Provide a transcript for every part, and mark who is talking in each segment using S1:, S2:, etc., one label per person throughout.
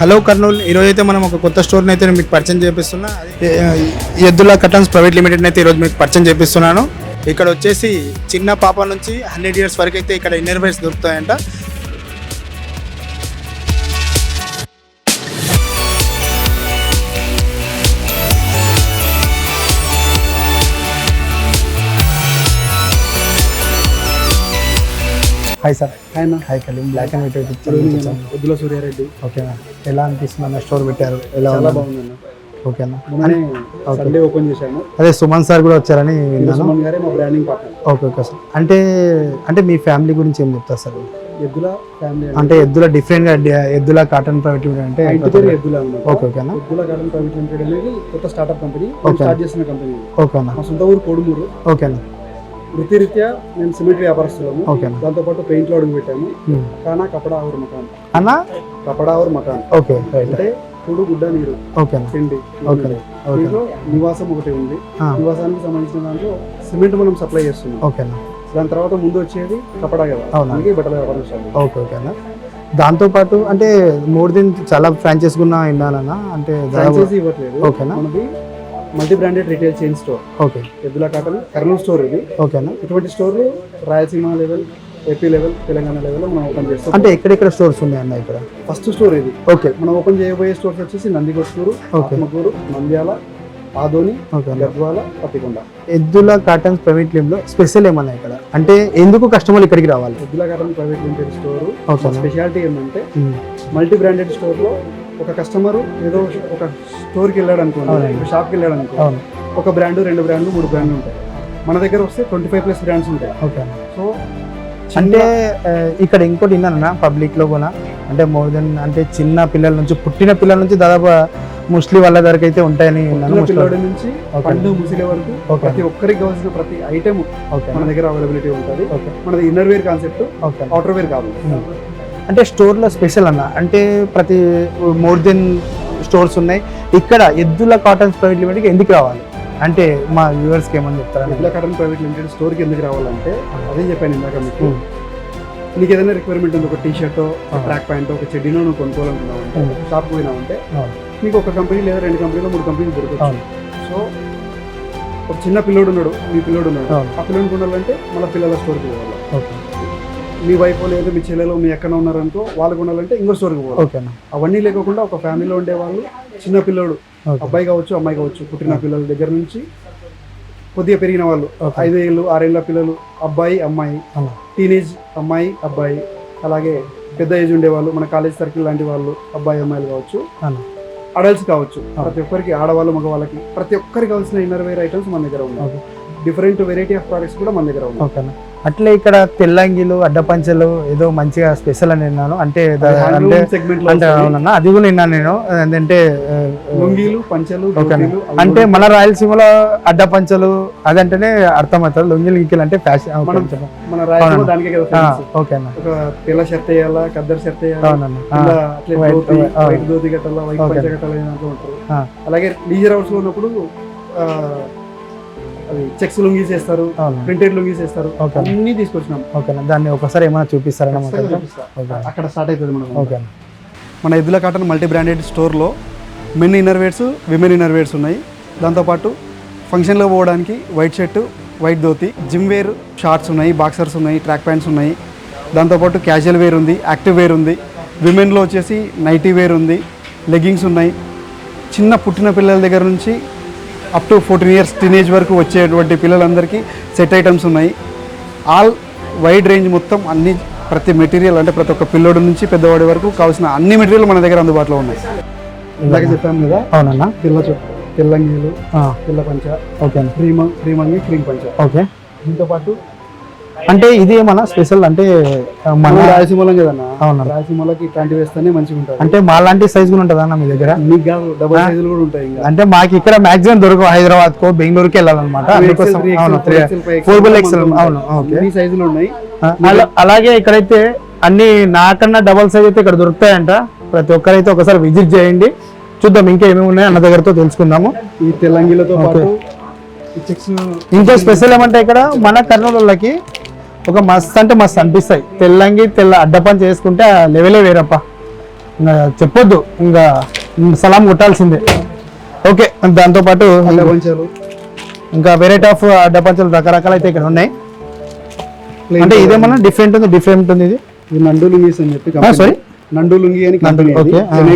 S1: Hello Kurnool ఈరోజు అయితే మనం ఒక కొత్త స్టోర్ని అయితే మీకు పరిచయం చేపిస్తున్నా. ఎద్దుల కటన్స్ ప్రైవేట్ లిమిటెడ్ అయితే ఈరోజు మీకు పరిచయం చేపిస్తున్నాను. ఇక్కడ వచ్చేసి చిన్న పాప నుంచి హండ్రెడ్ ఇయర్స్ వరకు అయితే ఇక్కడ ఇన్నర్ వేర్స్ దొరుకుతాయంట. హాయ్ సార్
S2: హాయ్ అన్న
S1: hi Kaleem black and white
S2: నేను ఉద్దుల సూర్యారెడ్డి
S1: ఓకేనా ఎలా అనిపిస్తుంది అన్న స్టోర్ పెట్టారు? ఎలా
S2: చాలా
S1: ఉంది?
S2: బాగుందన్న
S1: ఓకేనా
S2: సండే ఓపెన్ చేశాము
S1: అదే సుమన్ సార్ కూడా వచ్చారని విన్నాను.
S2: సుమన్ గారే మా branding partner
S1: okay okay sir అంటే అంటే మీ ఫ్యామిలీ గురించి ఏం చెప్తారు సార్
S2: ఎద్దుల ఫ్యామిలీ
S1: అంటే ఎద్దుల డిఫరెంట్గా ఎద్దుల కాటన్ ప్రైవేట్ లిమిటెడ్ అంటే
S2: ఎద్దుల
S1: ఓకే ఓకేనా
S2: ఎద్దుల గార్డెన్ ప్రైవేట్ లిమిటెడ్ అనేది కొత్త స్టార్ట్అప్ కంపెనీ. స్టార్ట్ చేసిన కంపెనీ
S1: ఓకేనా
S2: మా సొంత ఊరు కోడుమూరు.
S1: ఓకేనా
S2: వృత్తిరీత్యా మేము సిమెంట్ వ్యాపారస్తున్నాము
S1: ఓకేనా
S2: దాంతోపాటు పెయింట్లు అడుగు పెట్టాము. కానా కపడా ఔర్ మకాన్.
S1: అన్న?
S2: కపడా మకాన్.
S1: ఓకే.
S2: అంటే కూడు గుడ్డ నీరు.
S1: ఓకేనా
S2: తిండి
S1: ఓకే ఓకే
S2: దీంట్లో నివాసం ఒకటి ఉంది. నివాసానికి సంబంధించిన దాంట్లో సిమెంట్ మనం సప్లై చేస్తున్నాం.
S1: ఓకేనా
S2: దాని తర్వాత ముందు వచ్చేది కపడా కదా. అందుకే బట్టల వ్యాపారం చేశాం.
S1: ఓకే ఓకేనా దాంతోపాటు అంటే మోర్ దెన్ చాలా ఫ్రాంచైజ్ కూడా విన్నానన్నా అంటే
S2: ఫ్రాంచైజీ ఇవ్వట్లేదు.
S1: ఓకేనా
S2: మనది multi branded retail chain store
S1: okay
S2: Eddula cotton Kurnool store ఇది.
S1: ఓకేనా
S2: ఇటువంటి స్టోర్లు Rayalaseema level AP level Telangana level మనం ఓపెన్ చేస్తాం.
S1: అంటే ఎక్కడెక్కడ స్టోర్స్ ఉన్నాయి అన్న ఇక్కడ?
S2: ఫస్ట్ స్టోర్ ఇది.
S1: ఓకే
S2: మనం ఓపెన్ చేయబోయే స్టోర్స్ వచ్చేసి
S1: Okay.
S2: Atmakur
S1: Nandyal
S2: Adoni Gadwal
S1: Pattikonda. Eddula cottons private లిమ్లో special ఏమన్నా ఇక్కడ? అంటే ఎందుకు కస్టమర్లు ఇక్కడికి రావాలి?
S2: Eddula cotton private limited
S1: store
S2: speciality ఏంటంటే. మల్టీ బ్రాండెడ్ స్టోర్లో ఒక కస్టమర్ ఏదో ఒక స్టోర్కి వెళ్ళాడు అనుకోండి. ఒక షాప్కి వెళ్ళాడు అనుకో
S1: అవును.
S2: ఒక బ్రాండ్ రెండు బ్రాండ్లు మూడు బ్రాండ్లు ఉంటాయి. మన దగ్గర వస్తే ట్వంటీ ఫైవ్ ప్లస్ బ్రాండ్స్ ఉంటాయి.
S1: ఓకే
S2: సో
S1: అంటే ఇక్కడ ఇంకోటి విన్నానన్న పబ్లిక్లో కూడా. అంటే మోర్ దెన్ అంటే చిన్న పిల్లల నుంచి పుట్టిన పిల్లల నుంచి దాదాపు ముస్లిం వాళ్ళ దగ్గర అయితే ఉంటాయని
S2: పిల్లోడి నుంచి. పండు ముసిలే వరకు. ప్రతి ఒక్కరికి కావాల్సిన ప్రతి
S1: ఓకే
S2: మన దగ్గర అవైలబిలిటీ ఉంటుంది. మనది inner wear
S1: concept
S2: outer wear కాదు.
S1: అంటే స్టోర్లో స్పెషల్ అన్న అంటే ప్రతి మోర్ దెన్ స్టోర్స్ ఉన్నాయి ఇక్కడ ఎద్దుల కాటన్స్ ప్రైవేట్ లిమిటెడ్కి ఎందుకు రావాలి అంటే మా వ్యూవర్స్కి ఏమని చెప్తారా
S2: ఇట్లా కాటన్ ప్రైవేట్ లిమిటెడ్ స్టోర్కి ఎందుకు రావాలంటే అదే చెప్పాను ఇందాక మీకు. నీకు ఏదైనా రిక్వైర్మెంట్ ఉంది ఒక T shirt
S1: Ah.
S2: Track pant ఒక చెడ్డీనో నువ్వు కొనుక్కోవాలనుకున్నావు అంటే. షాప్ పోయినావంటే
S1: అవును.
S2: నీకు ఒక కంపెనీ లేదా రెండు కంపెనీలు మూడు కంపెనీలు
S1: అవును.
S2: సో ఒక చిన్న పిల్లోడు ఉన్నాడు మీ పిల్లోడు ఉన్నాడు. ఆ పిల్లోడిని కొనాలంటే మన పిల్లల స్టోర్కి పోవాలి
S1: ఓకే
S2: మీ వైఫ్ లేదు మీ చెల్లెలు మీ ఎక్కడ ఉన్నారనుకో వాళ్ళు కొనాలంటే ఇంకో స్టోర్కి పోవాలి
S1: ఓకేనా
S2: అవన్నీ లేకుండా ఒక ఫ్యామిలీలో ఉండే వాళ్ళు చిన్న పిల్లోడు అబ్బాయి కావచ్చు అమ్మాయి కావచ్చు పుట్టిన పిల్లల దగ్గర నుంచి కొద్దిగా పెరిగిన వాళ్ళు. ఐదు ఏళ్ళు ఆరేళ్ళ పిల్లలు అబ్బాయి అమ్మాయి. టీనేజ్ అమ్మాయి అబ్బాయి అలాగే పెద్ద ఏజ్ ఉండే వాళ్ళు మన కాలేజ్ సర్కిల్ లాంటి వాళ్ళు అబ్బాయి అమ్మాయిలు కావచ్చు. అడల్ట్స్ కావచ్చు ప్రతి ఒక్కరికి ఆడవాళ్ళు మగవాళ్ళకి ప్రతి ఒక్కరికి కావాల్సిన ఇన్నర్ వేర్ ఐటమ్స్ మన దగ్గర ఉన్నాయి. డిఫరెంట్ వెరైటీ ఆఫ్ ప్రోడక్ట్స్ కూడా మన దగ్గర ఉన్నాయి.
S1: ఓకేనా? అట్లే ఇక్కడ తెల్లంగిలు అడ్డపంచలు ఏదో మంచిగా స్పెషల్ అని విన్నాను. అంటే అంటే. అవునన్నా అది కూడా విన్నాను నేను. ఏంటంటే అంటే మన రాయలసీమలో అడ్డపంచలు అదంటేనే అర్థమవుతుంది. లొంగిలు గింగిలు అంటే ఫ్యాషన్. ఓకేనా?
S2: తెల్ల షర్ట్ వేయాలా కద్దర్ షర్ట్ వేయాలా. అలాగే లీజర్ హౌస్లో ఉన్నప్పుడు చెక్స్ లుంగీస్ వేస్తారు ప్రింటెడ్ లుంగీస్ వేస్తారు. అన్ని. తీసుకొచ్చినాం.
S1: ఓకేనా? దాన్ని ఒకసారి ఏమైనా చూపిస్తారన్నా మాకు
S2: ఖచ్చితంగా చూపిస్తా.
S1: ఓకే
S2: అక్కడ స్టార్ట్ అవుతుంది మనం
S1: ఓకేనా
S2: మన ఎద్దుల కాటన్ మల్టీ బ్రాండెడ్ స్టోర్లో men inner wears women inner wears ఉన్నాయి. దాంతోపాటు ఫంక్షన్లో పోవడానికి white shirt white dhoti gym wear shorts ఉన్నాయి బాక్సర్స్ ఉన్నాయి ట్రాక్ ప్యాంట్స్ ఉన్నాయి. దాంతోపాటు క్యాజువల్ వేర్ ఉంది యాక్టివ్ వేర్ ఉంది. విమెన్లో వచ్చేసి నైటీ వేర్ ఉంది లెగ్గింగ్స్ ఉన్నాయి. చిన్న పుట్టిన పిల్లల దగ్గర నుంచి up to fourteen years teenage వరకు వచ్చేటువంటి పిల్లలందరికీ సెట్ ఐటమ్స్ ఉన్నాయి. ఆల్ వైడ్ రేంజ్ మొత్తం అన్ని ప్రతి మెటీరియల్ అంటే ప్రతి ఒక్క పిల్లోడు నుంచి పెద్దవాడి వరకు కావాల్సిన అన్ని మెటీరియల్ మన దగ్గర అందుబాటులో ఉన్నాయి. ఇందాక చెప్పాము కదా
S1: అవునన్నా?
S2: చుట్ట తెల్లంగీలు
S1: ఆ,
S2: తెల్ల పంచ
S1: ఓకేనా
S2: క్రీమ్ క్రీమ్ అంగి క్రీమ్ పంచ.
S1: ఓకే.
S2: దీంతో పాటు
S1: అంటే ఇది ఏమన్నా స్పెషల్ అంటే మన
S2: రాయలసీమలో కదన్నా?
S1: అవునా
S2: రాయలసీమలోకి ఇట్లాంటివి వేస్తేనే మంచిగా ఉంటుంది.
S1: అంటే మా లాంటి సైజ్ కూడా ఉంటుందా అన్న మీ దగ్గర?
S2: మీకు కాదు డబల్ సైజులు కూడా ఉంటాయి ఇంకా.
S1: అంటే మాకు ఇక్కడ మాక్సిమం దొరకవు హైదరాబాద్ కో బెంగళూరుకి వెళ్ళాలన్నమాట. ఫోర్ బుల్ ఎక్సెల్ అవును ఓకే
S2: సైజులు ఉన్నాయి.
S1: అలాగే ఇక్కడైతే అన్ని నాకన్నా డబల్ సైజ్ అయితే ఇక్కడ దొరుకుతాయంట. ప్రతి ఒక్కరైతే ఒకసారి విజిట్ చేయండి. చూద్దాం ఇంకా ఏమేమి ఉన్నాయి అన్న దగ్గరతో తెలుసుకుందాము.
S2: ఈ పాటు చెక్స్
S1: ఇంకో స్పెషల్ ఏమంటే ఇక్కడ మన కర్నూలు వాళ్ళకి ఒక మస్త్ అంటే మస్త్ అనిపిస్తాయి. తెల్లంగి తెల్ల అడ్డపని చేసుకుంటే లెవెలే వేరప్ప. ఇంకా చెప్పొద్దు ఇంకా సలాం కొట్టాల్సిందే. ఓకే దాంతోపాటు ఇంకా వెరైటీ ఆఫ్ అడ్డపంచలు రకరకాలు అయితే ఇక్కడ ఉన్నాయి. అంటే ఇదేమన్నా డిఫరెంట్ ఉంది డిఫరెంట్ ఉంది ఇది?
S2: ఇది నండు లుంగీస్ అని చెప్పి
S1: sorry?
S2: నండు లుంగి అని కంపెనీ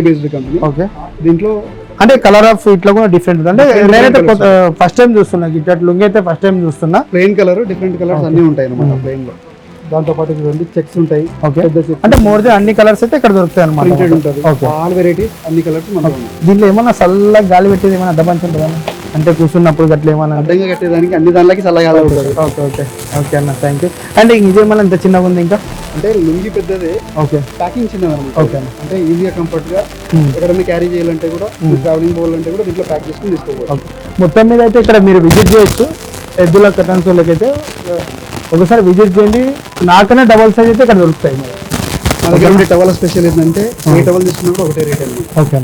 S2: బేస్డ్ కంపెనీ
S1: ఓకే.
S2: దీంట్లో
S1: అంటే కలర్ ఆఫ్ ఇట్లా కూడా డిఫరెంట్ ఉంది. అంటే నేనైతే. ఫస్ట్ టైం చూస్తున్నా గిట్ట లుంగి అయితే ఫస్ట్ టైం చూస్తున్నా
S2: ప్లెయిన్ కలర్ డిఫరెంట్ కలర్స్ అన్ని ఉంటాయి అనమాట ప్లెయిన్లో. దాంతో పాటు చూడండి చెక్స్ ఉంటాయి.
S1: ఓకే అంటే మోర్ దెన్ అన్ని కలర్స్ అయితే ఇక్కడ దొరుకుతాయి
S2: ప్రింటెడ్
S1: అనమాట
S2: ఉంటుంది.
S1: ఓకే
S2: ఆల్ వెరైటీస్ అన్ని కలర్స్ మనకు ఉన్నాయి.
S1: దీంట్లో ఏమన్నా చల్లగా గాలి పెట్టేది ఏమైనా అడ్డపంచ ఉంటుందా అంటే కూర్చున్నప్పుడు గట్ల ఏమన్నా?
S2: అడ్డంగా కట్టేదానికి అన్ని దానిలోకి చల్లగా ఉంటుంది.
S1: ఓకే ఓకే ఓకే అన్న థ్యాంక్ యూ అంటే ఇదేమన్నా ఇంత చిన్నగా ఉంది ఇంకా?
S2: అంటే లుంగి పెద్దదే.
S1: ఓకే.
S2: ప్యాకింగ్ చిన్నది
S1: ఓకే.
S2: అంటే ఈజీగా కంఫర్ట్గా
S1: Hmm.
S2: ఎక్కడైనా క్యారీ చేయాలంటే కూడా ట్రావెలింగ్ పోవాలంటే కూడా దీంట్లో ప్యాక్ చేసుకుని తీసుకోవచ్చు.
S1: ఓకే. మొత్తం మీద అయితే ఇక్కడ మీరు విజిట్ చేయొచ్చు. ఎద్దుల కటన్స్ అయితే ఒకసారి విజిట్ చేయండి. నాకనే డబల్ సైజ్ అయితే ఇక్కడ దొరుకుతాయి. మరి
S2: మన దగ్గర ఉండే టవల్ స్పెషల్ ఏంటంటే ఏ టవల్ తీసుకున్నా కూడా ఒకటే రేట్ అండి.
S1: ఓకే.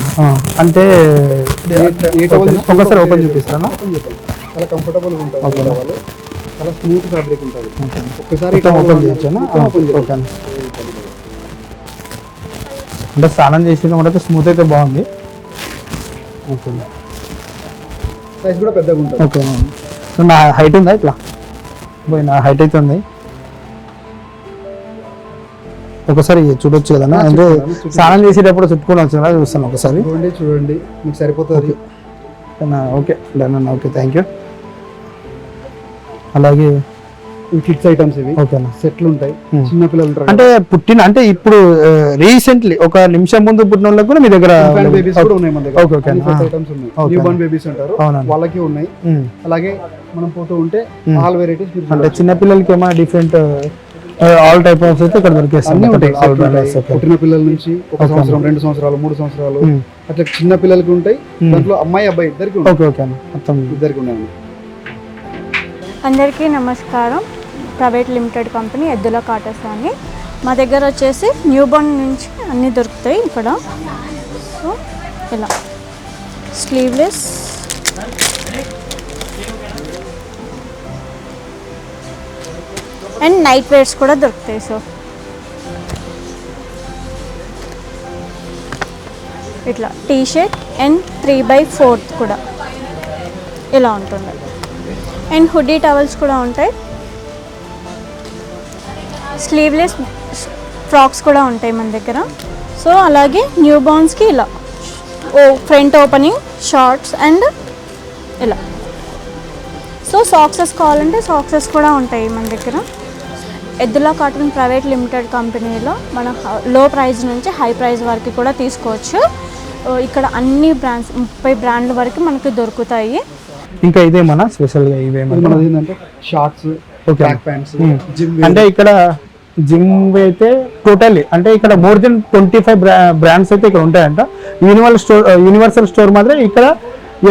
S1: అంటే
S2: టవల్?
S1: ఒకసారి ఓపెన్ చూపిస్తాను
S2: చాలా కంఫర్టబుల్ ఉంటుంది టవల్ చాలా స్మూత్ ఫ్యాబ్రిక్ ఉంటుంది. ఒక్కసారి
S1: మొత్తం ఓపెన్ చేయొచ్చానా
S2: ఓపెన్
S1: ఓకే అంటే స్నానం చేసిన కూడా స్మూత్ అయితే బాగుంది. ఓకే.
S2: సైజ్ కూడా పెద్దగా ఉంటుంది.
S1: ఓకే సో నా హైట్ ఉందా ఇట్లా? పోయి నా హైట్ అయితే ఉంది. ఒకసారి చూడొచ్చు కదా అంటే స్నానం చేసేటప్పుడు చుట్టుకొని వచ్చి కదా చూస్తాను ఒకసారి.
S2: చూడండి చూడండి. మీకు సరిపోతుంది.
S1: ఓకే. డన్ అన్న ఓకే. థ్యాంక్ యూ అలాగే
S2: కిడ్స్ ఐటమ్స్ ఇవి.
S1: ఓకేనా
S2: సెట్లు ఉంటాయి.
S1: Hmm.
S2: చిన్న పిల్లలు
S1: అంటే పుట్టిన అంటే ఇప్పుడు రీసెంట్లీ ఒక నిమిషం ముందు పుట్టిన వాళ్ళకి కూడా మీ దగ్గర
S2: బేబీస్ కూడా ఉన్నాయి మన దగ్గర. Okay,
S1: okay.
S2: ఐటమ్స్ ఉన్నాయి. న్యూ బోర్న్ బేబీస్ అంటారు. వాళ్ళకి ఉన్నాయి.
S1: ఉమ్.
S2: అలాగే మనం పోతూ ఉంటే
S1: Hmm.
S2: ఆల్ వెరైటీస్
S1: అంటే చిన్న పిల్లలకి ఏమైనా డిఫరెంట్ ఆల్ టైప్ ఆఫ్ అయితే ఇక్కడ దొరికేస్తాయి.
S2: పుట్టిన పిల్లల నుంచి ఒక సంవత్సరం రెండు సంవత్సరాలు మూడు సంవత్సరాలు. అట్లా చిన్న పిల్లలకి ఉంటాయి.
S1: Hmm.
S2: దాంట్లో అమ్మాయి అబ్బాయి ఇద్దరికి
S1: ఓకే ఓకే
S2: ఇద్దరికి ఉన్నాయి
S3: అందరికీ నమస్కారం. ప్రైవేట్ లిమిటెడ్ కంపెనీ ఎద్దుల కాటస్ అని మా దగ్గర వచ్చేసి న్యూ బోర్న్ నుంచి అన్నీ దొరుకుతాయి ఇక్కడ. సో ఇలా. స్లీవ్లెస్. అండ్ నైట్ వేర్స్ కూడా దొరుకుతాయి సో. ఇట్లా T shirt and three by fourth కూడా. ఇలా ఉంటుంది. అండ్ హుడీ టవల్స్ కూడా ఉంటాయి. స్లీవ్లెస్ ఫ్రాక్స్ కూడా ఉంటాయి మన దగ్గర. సో అలాగే న్యూ బార్న్స్కి ఇలా. ఓ ఫ్రంట్ ఓపెనింగ్ షార్ట్స్ అండ్ ఇలా. సో సాక్సెస్ కావాలంటే సాక్సెస్ కూడా ఉంటాయి మన దగ్గర. ఎద్దులా కాటన్ ప్రైవేట్ లిమిటెడ్ కంపెనీలో మన లో ప్రైస్ నుంచి హై ప్రైస్ వరకు కూడా తీసుకోవచ్చు. ఇక్కడ అన్ని బ్రాండ్స్ ముప్పై బ్రాండ్ల వరకు మనకు దొరుకుతాయి.
S1: ఇంకా ఇదేమన్నా
S2: ఇది
S1: ఇవేమన్నా
S2: మనది ఏంటంటే షార్ట్స్. Back pants. జిమ్
S1: అంటే ఇక్కడ జిమ్ అయితే టోటల్లీ అంటే ఇక్కడ more than twenty five brands అయితే ఇక్కడ ఉంటాయంట. యూనివర్సల్ స్టోర్ యూనివర్సల్ స్టోర్ మాత్రం ఇక్కడ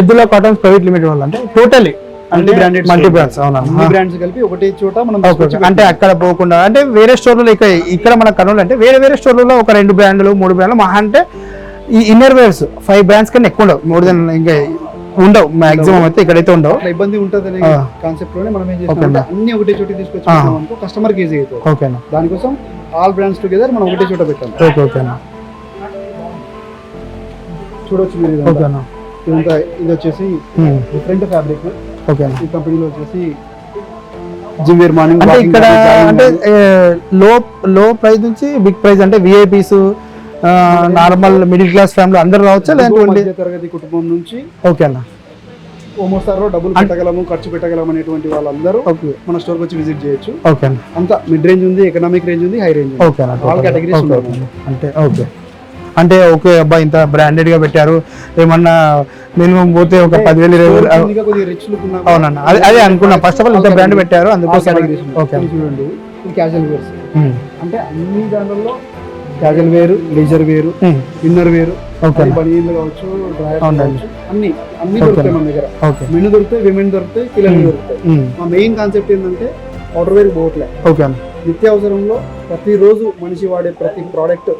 S1: ఎద్దుల కాటన్స్ ప్రైవేట్ లిమిటెడ్ వాళ్ళు అంటే టోటల్లీ అంటే మల్టీ. బ్రాండ్స్ అవునా?
S2: బ్రాండ్స్ కలిపి ఒకటే చోట మనం
S1: ఓకే అంటే అక్కడ పోకుండా అంటే వేరే స్టోర్లలో ఇక్కడ ఇక్కడ మన కర్నూలు అంటే వేరే వేరే స్టోర్లలో ఒక రెండు బ్రాండ్లు మూడు బ్రాండ్లు మహా అంటే ఈ ఇన్నర్ వేర్స్ ఫైవ్ బ్రాండ్స్ కన్నా ఎక్కువ ఉండవు. మోర్ దెన్ ఇంకా ఉండవు. మాక్సిమం అయితే ఇక్కడైతే ఉండవు.
S2: ఇబ్బంది ఉంటదనే
S1: Ah.
S2: కాన్సెప్ట్లోనే మనం ఏం
S1: Okay,
S2: చేస్తాం
S1: అన్న.
S2: ఒకటే చోట తీసుకొచ్చి కస్టమర్కి ఈజీ అవుతుంది.
S1: ఓకేనా?
S2: దానికోసం ఆల్ బ్రాండ్స్ టుగెదర్ మనం ఒకటే చోట పెట్టాం.
S1: ఓకే ఓకేనా?
S2: చూడొచ్చు మీరు.
S1: ఓకేనా?
S2: ఇదంతా ఇది వచ్చేసి డిఫరెంట్ ఫ్యాబ్రిక్
S1: ఓకేనా?
S2: ఈ కంపెనీలో వచ్చేసి జిమ్ వేర్ మార్నింగ్
S1: అంటే ఇక్కడ అంటే లో లో ప్రైస్ నుంచి బిగ్ ప్రైస్ అంటే VIPs normal middle class family అందరు రావచ్చా లేదంటే
S2: తరగతి కుటుంబం నుంచి
S1: ఓకే అన్న.
S2: ఓ మోస్తారులో డబ్బులు పెట్టగలము ఖర్చు పెట్టగలము అనేటువంటి వాళ్ళందరూ
S1: ఓకే.
S2: మన స్టోర్కి వచ్చి విజిట్ చేయొచ్చు.
S1: ఓకే
S2: అంతా మిడ్ రేంజ్ ఉంది ఎకనామిక్ రేంజ్ ఉంది high range
S1: okay
S2: all
S1: categories. అంటే ఓకే. అంటే ఓకే అబ్బా ఇంత బ్రాండెడ్గా పెట్టారు. ఏమన్నా మినిమం పోతే ఒక పదివేలు ఇరవై వేలు అవునన్న. అదే అదే అనుకున్నా. ఫస్ట్ ఆఫ్ ఆల్ ఇంత బ్రాండ్ పెట్టారు అందుకోసం. ఓకే
S2: చూడండి. క్యాజువల్ వేర్స్ అంటే అన్ని దాంట్లో క్యాజువల్ వేరు లేజర్ వేరు ఇన్నర్ వేరు.
S1: ఓకే
S2: బనీన్లు కావచ్చు
S1: అవునండి.
S2: అన్ని అన్ని దొరుకుతాయి మన దగ్గర.
S1: ఓకే.
S2: మెన్ దొరుకుతాయి విమెన్ దొరుకుతాయి పిల్లలు దొరుకుతాయి. మా మెయిన్ కాన్సెప్ట్ ఏంటంటే అవుటర్ వేర్ పోవట్లే
S1: ఓకే
S2: నిత్యావసరంలో ప్రతిరోజు మనిషి వాడే ప్రతి ప్రోడక్ట్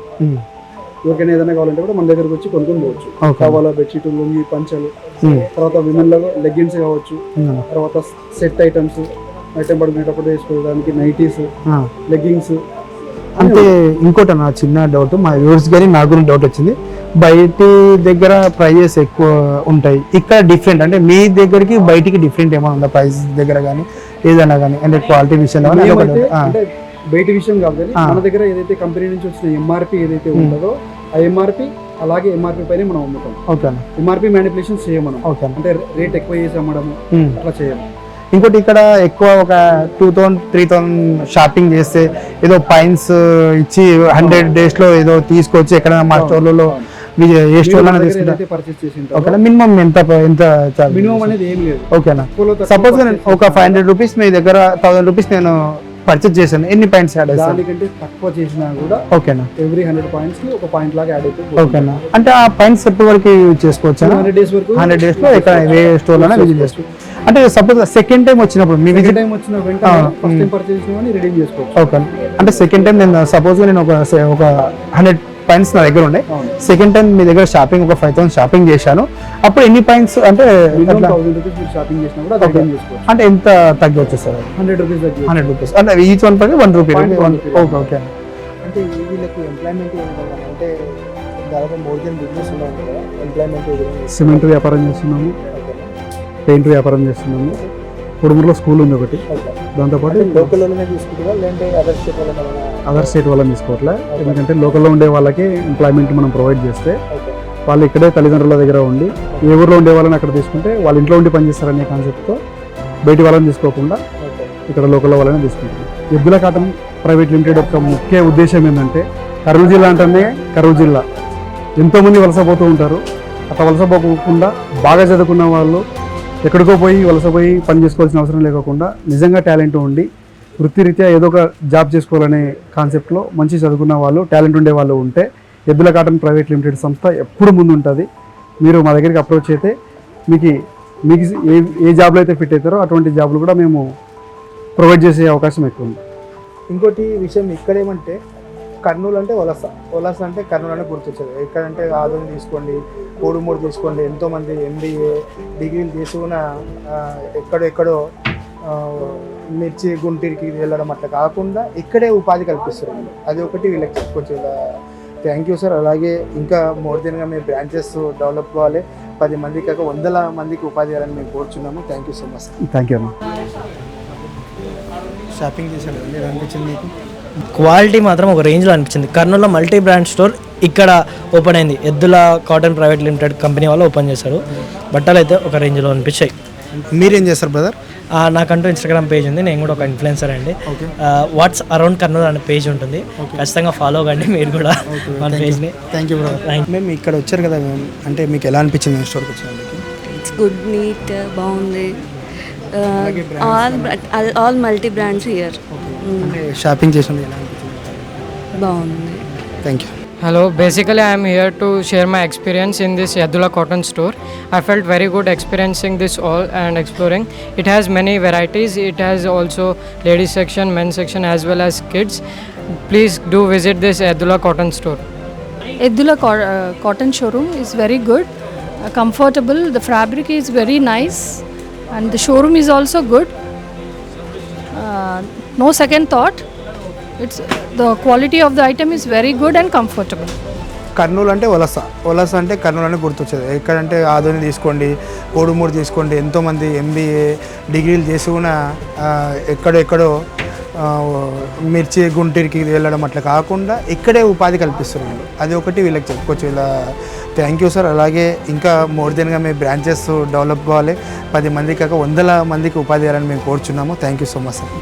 S2: ఎవరికైనా ఏదైనా కావాలంటే కూడా మన దగ్గరకు వచ్చి కొనుక్కొని పోవచ్చు. కావాలా బెడ్షీట్ లుంగి పంచలు. తర్వాత విమెన్లో లెగ్గిన్స్ కావచ్చు తర్వాత సెట్ ఐటమ్స్ ఐటమ్ పడుకునేటప్పుడు వేసుకోవడానికి నైటీస్ లెగ్గింగ్స్
S1: అంటే ఇంకోటి నా చిన్న డౌట్ మా వ్యూర్స్ కానీ నాకు కూడా డౌట్ వచ్చింది. బయటి దగ్గర ప్రైజెస్ ఎక్కువ ఉంటాయి. ఇక్కడ డిఫరెంట్ అంటే మీ దగ్గరికి బయటికి డిఫరెంట్ ఏమైనా ఉందా? ప్రైస్ దగ్గర కానీ ఏదైనా కానీ అంటే క్వాలిటీ విషయంలో
S2: బయట విషయం కాదు. మన దగ్గర ఏదైతే కంపెనీ నుంచి వచ్చిన ఎంఆర్పి ఏదైతే ఉంటుందో ఆ ఎంఆర్పి అలాగే ఎంఆర్పి పైన మనం అమ్ముతాం.
S1: ఓకే
S2: ఎంఆర్పి మ్యానిపులేషన్ చేయం మనం
S1: ఓకే
S2: అంటే రేట్ ఎక్కువ చేసి అమ్మడము
S1: ఉమ్.
S2: అట్లా చేయము
S1: ఇంకోటి ఇక్కడ ఎక్కువ ఒక two thousand three thousand shopping చేస్తే ఏదో పైన్స్ ఇచ్చి హండ్రెడ్ డేస్లో ఏదో తీసుకొచ్చి ఎక్కడ మా స్టోర్లలో ఏ స్టోర్ అయినా తీసుకుంటా.
S2: ఏదైతే పర్చేస్ చేసి
S1: ఓకేనా? మినిమం ఎంత ఎంత ఓకేనా? సపోజ్ ఒక ఫైవ్ హండ్రెడ్ రూపీస్ మీ దగ్గర థౌసండ్ రూపీస్ నేను పర్చేస్ చేశాను. ఎన్ని పాయింట్స్ యాడ్ అవుతాయి
S2: దానికంటే తక్కువ చేసినా కూడా
S1: ఓకేనా?
S2: ఎవ్రీ హండ్రెడ్ పాయింట్స్ ఒక పాయింట్ లాగా యాడ్ అవుతుంది
S1: ఓకేనా? అంటే ఆ పాయింట్స్ ఎప్పటి వరకు యూజ్ చేసుకోవచ్చా?
S2: హండ్రెడ్ డేస్ వరకు
S1: హండ్రెడ్ డేస్లో ఇక్కడ ఏ స్టోర్లోనే విజిట్ చేసుకోవచ్చు. అంటే సపోజ్ సెకండ్ టైం వచ్చినప్పుడు మీ విజిట్
S2: టైం వచ్చిన వెంటనే రిడీమ్ చేసుకోవచ్చు.
S1: ఓకే అంటే సెకండ్ టైం నేను సపోజ్ నేను ఒక ఒక హండ్రెడ్ పాయింట్స్ నా దగ్గర ఉండే
S2: అవును.
S1: సెకండ్ టైం మీ దగ్గర షాపింగ్ ఒక ఫైవ్ థౌసండ్ షాపింగ్ చేశాను. అప్పుడు ఎన్ని పాయింట్స్ అంటే
S2: షాపింగ్ చేసినా
S1: అంటే ఎంత తగ్గవచ్చు
S2: sir? Hundred rupees
S1: hundred rupees అంటే ఈచ్ వన్ పైన వన్ రూపీ. ఓకే ఓకే అంటే వీళ్ళకి ఎంప్లాయ్మెంట్ అంటే దాదాపు మోర్ దెన్ బిజినెస్ ఉన్నాయి
S2: సిమెంట్ వ్యాపారం చేస్తున్నాము. పెయింట్ వ్యాపారం చేస్తున్నాము. కుడుమూరులో స్కూల్ ఉంది ఒకటి. దాంతోపాటు
S1: అదర్ స్టేట్
S2: వాళ్ళని తీసుకోవట్లే. ఎందుకంటే లోకల్లో ఉండే వాళ్ళకి ఎంప్లాయ్మెంట్ మనం ప్రొవైడ్ చేస్తే వాళ్ళు ఇక్కడే తల్లిదండ్రుల దగ్గర ఉండి ఏ ఊర్లో ఉండే వాళ్ళని అక్కడ తీసుకుంటే వాళ్ళ ఇంట్లో ఉండి పనిచేస్తారనే కాన్సెప్ట్తో బయటి వాళ్ళని తీసుకోకుండా ఇక్కడ లోకల్లో వాళ్ళని తీసుకుంటాం ఎద్దుల కాటన్ ప్రైవేట్ లిమిటెడ్ యొక్క ముఖ్య ఉద్దేశం ఏంటంటే కరూరు జిల్లా అంటేనే కరూరు జిల్లా. ఎంతోమంది వలసపోతూ ఉంటారు. అట్లా వలసపోకుండా బాగా చదువుకున్న వాళ్ళు ఎక్కడికో పోయి వలస పోయి పని చేసుకోవాల్సిన అవసరం లేకుండా నిజంగా టాలెంట్ ఉండి వృత్తిరీత్యా ఏదో ఒక జాబ్ చేసుకోవాలనే కాన్సెప్ట్లో మంచి చదువుకున్న వాళ్ళు టాలెంట్ ఉండే వాళ్ళు ఉంటే ఎద్దుల కాటన్ ప్రైవేట్ లిమిటెడ్ సంస్థ ఎప్పుడు ముందు ఉంటుంది మీరు మా దగ్గరికి అప్రోచ్ అయితే మీకు మీకు ఏ ఏ జాబ్లో అయితే ఫిట్ అవుతారో అటువంటి జాబ్లు కూడా మేము ప్రొవైడ్ చేసే అవకాశం ఎక్కువ ఉంది.
S1: ఇంకోటి విషయం ఇక్కడ ఏమంటే కర్నూలు అంటే వలస వలస అంటే కర్నూలు అని గుర్తొచ్చేది. ఎక్కడంటే ఆదోని తీసుకోండి కోడుమూడు తీసుకోండి ఎంతోమంది ఎంబీఏ డిగ్రీలు తీసుకున్న ఎక్కడెక్కడో మిర్చి గుంటూరుకి వెళ్ళడం అట్లా కాకుండా ఇక్కడే ఉపాధి కల్పిస్తున్నారు అది ఒకటి వీళ్ళకి చెప్పుకోవచ్చు ఇలా థ్యాంక్ యూ సార్ అలాగే ఇంకా మోర్ దెన్గా మీ బ్రాంచెస్ డెవలప్ కావాలి. పది మందికి కాక వందల మందికి ఉపాధి చేయాలని మేము కోరుచున్నాము. Thank you so much
S2: thank you అన్న.
S1: షాపింగ్ చేశాడు ఎలా అనిపించింది మీకు?
S4: క్వాలిటీ మాత్రం ఒక రేంజ్లో అనిపించింది. కర్నూలులో మల్టీ బ్రాండ్ స్టోర్ ఇక్కడ ఓపెన్ అయింది. Eddula cotton private limited company వాళ్ళు ఓపెన్ చేశారు. బట్టలు అయితే ఒక రేంజ్లో అనిపించాయి.
S1: మీరేం చేస్తారు బ్రదర్?
S4: ఆ, నాకంటూ ఇన్స్టాగ్రామ్ పేజ్ ఉంది. నేను కూడా ఒక ఇన్ఫ్లుయెన్సర్ అండి. వాట్స్ అరౌండ్ కర్నూలు అనే పేజ్ ఉంటుంది. ఖచ్చితంగా ఫాలో కండి మీరు కూడా మన పేజ్ని.
S1: థ్యాంక్ యూ బ్రదర్ మేము ఇక్కడ వచ్చారు కదా మేము అంటే మీకు ఎలా అనిపించింది స్టోర్కి వచ్చినందుకు?
S5: ఇట్స్ గుడ్ నీట్ బాగుంది. All all multi brands here
S1: అంటే షాపింగ్ చేసినది ఎలా అనిపించింది
S5: బాగుంది
S1: thank you
S6: Hello, basically I am here to share my experience in this Yadula cotton store. I felt very good experiencing this all and exploring. It has many varieties. It has also ladies section, men's section as well as kids. Please do visit this Yadula cotton store.
S7: Edula co- uh, cotton showroom is very good, uh, comfortable. The fabric is very nice, And the showroom is also good. Uh, no second thought. It's the quality of the item is very good and comfortable.
S1: Kurnool అంటే వలస వలస అంటే కర్నూలు అని గుర్తొచ్చేది ఎక్కడంటే ఆదోని తీసుకోండి కోడుమూడు తీసుకోండి ఎంతోమంది ఎంబీఏ డిగ్రీలు చేసుకున్న ఆ, ఎక్కడెక్కడో ఆ, మిర్చి గుంటూరుకి వెళ్ళడం అట్లా కాకుండా ఇక్కడే ఉపాధి కల్పిస్తున్నారు. అది ఒకటి వీళ్ళకి చెప్పుకోవచ్చు. ఇలా థ్యాంక్ యూ సార్ అలాగే ఇంకా మోర్ దెన్గా మీ బ్రాంచెస్ డెవలప్ కావాలి పది మంది కాక వందల మందికి ఉపాధి చేయాలని మేము కోరుచున్నాము. Thank you so much sir